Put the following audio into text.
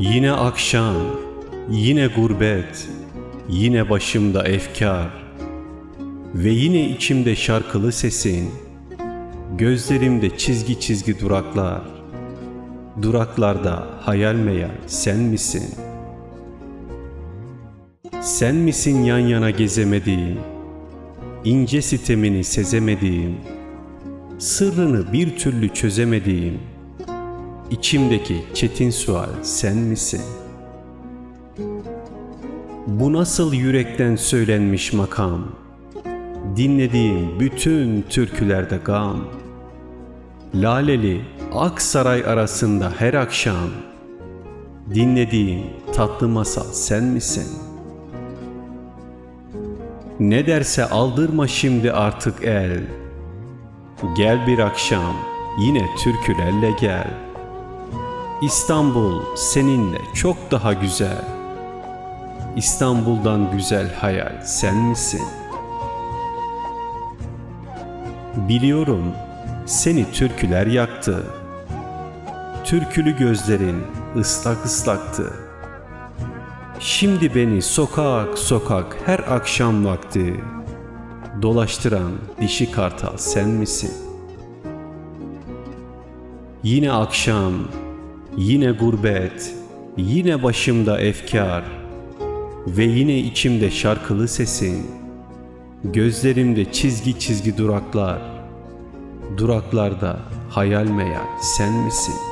Yine akşam, yine gurbet, yine başımda efkar. Ve yine içimde şarkılı sesin, gözlerimde çizgi çizgi duraklar, duraklarda hayal meyal sen misin? Sen misin yan yana gezemediğim, ince sitemini sezemediğim, sırrını bir türlü çözemediğim, İçimdeki çetin sual sen misin? Bu nasıl yürekten söylenmiş makam? Dinlediğim bütün türkülerde gam. Laleli Aksaray arasında her akşam dinlediğim tatlı masal sen misin? Ne derse aldırma şimdi artık el. Gel bir akşam yine türkülerle gel. İstanbul seninle çok daha güzel. İstanbul'dan güzel hayal sen misin? Biliyorum seni türküler yaktı. Türkülü gözlerin ıslak ıslaktı. Şimdi beni sokak sokak her akşam vakti dolaştıran dişi kartal sen misin? Yine akşam, yine gurbet, yine başımda efkar ve yine içimde şarkılı sesin, gözlerimde çizgi çizgi duraklar, duraklarda hayal meyal sen misin?''